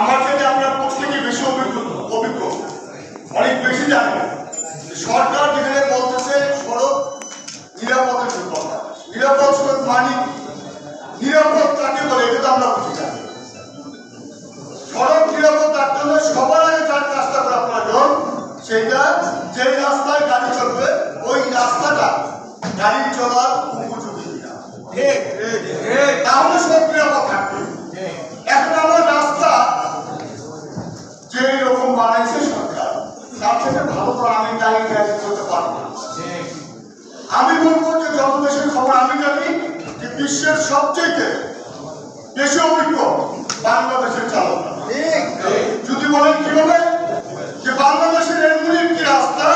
আমার থেকে আপনার প্রত্যেকে বেশি অভিজ্ঞ অভিজ্ঞ। অনেক বেশি জানেন সরকার যেখানে বলতেছে সড়ক নিরাপদের কথা নিরাপদ সড়ক মানে নিরাপদ কাকে বলে এটা আমরা বুঝি না। সড়ক নিরাপদ রাখতে হলে সবার আগে যার কাজটা করা প্রয়োজন সেটা যে রাস্তায় গাড়ি চলবে ওই রাস্তাটা গাড়ি চলার উপযোগী তাহলে সব নিরাপদ যত আমি জানি যে বিশ্বের সবচেয়ে বেশি অভিজ্ঞ বাংলাদেশের চালকরা যদি বলেন কীভাবে? যে বাংলাদেশের এমন একটি রাস্তা,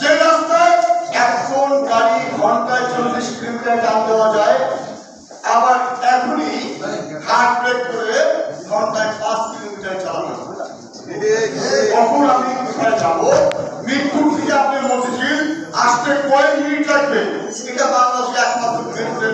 যে রাস্তায় এখন গাড়ি, ঘন্টায় চল্লিশ কিলোমিটার টান দেওয়া যায়, আবার এখনই হার্ট ব্রেক করে ঘন্টায় পাঁচ কিলোমিটার চালানো কখন আমি কোথায় যাব? মিরপুর থেকে আপনি মতিঝিল আসতে কয়েক মিনিট লাগবে।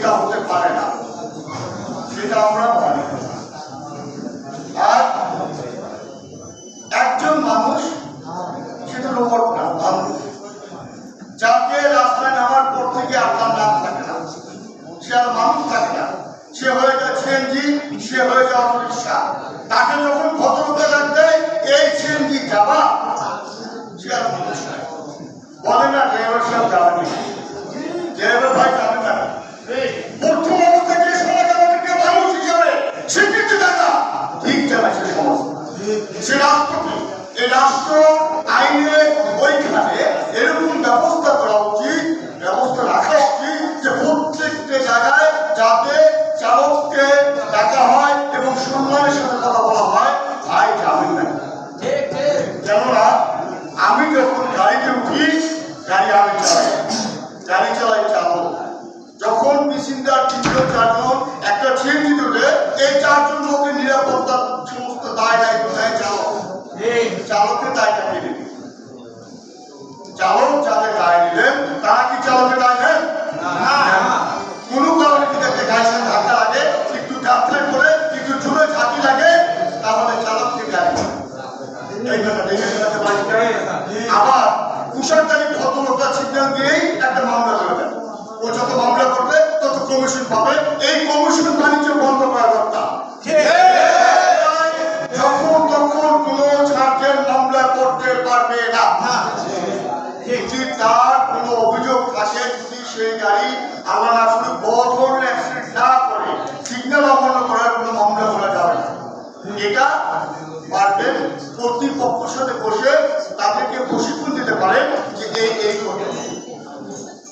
এটা হতে পারে না। সেটা আমরা মানি আর একজন মানুষ সেটা রোবট না মানুষ যাকে রাস্তায় নামার পর থেকে আপনার নাম থাকে না। সে আর মানুষ থাকে না। সে হয়ে যায় সিএনজি সে হয়ে যায় অটো রিক্সা তাকে যখন সমস্ত দায় দায়িত্ব নেয় চালক। দায়টা কে নেবে চালক যাদের দায় নিলেন তারা কি চালকের দায় নেন কোন কারণে একটা গাড়ির সাথে ধাক্কা লাগে, একটু যাত্রা করে, একটু জোরে ঝাঁকি লাগে, তাহলে চালককে এই পারি। আবার সিগন্যাল দিয়েই একটা মামলা করে ও যত মামলা করবে, তত কমিশন পাবে। এই কমিশন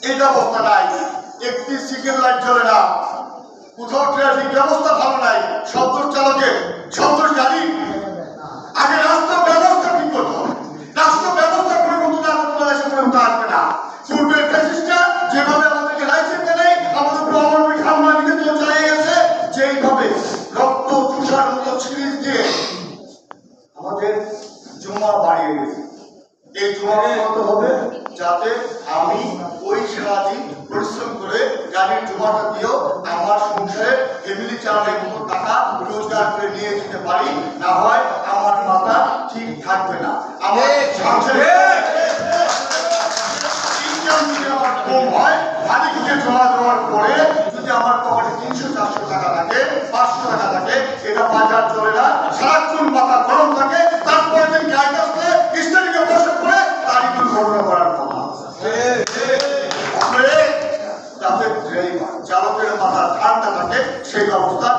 এই ব্যবস্থা নাই। একটি সিগন্যাল লাইট জ্বলে না। কোথাও ট্রাফিক ব্যবস্থা ভালো নাই। সন্তোষ চালকের সন্তোষ গাড়ি জমাটা দিয়েও আমার সংসারে ফ্যামিলি চালানোর মতো টাকা রোজগার করে নিয়ে যেতে পারি না হয় আমার মাথা ঠিক থাকবে না। আমার সংসারে যদি আমার কম হয় মালিককে জমা দেওয়ার পরে যদি আমার পকেটে তিনশো চারশো টাকা থাকে পাঁচশো টাকা থাকে এটা বাজার চলে সেই হবে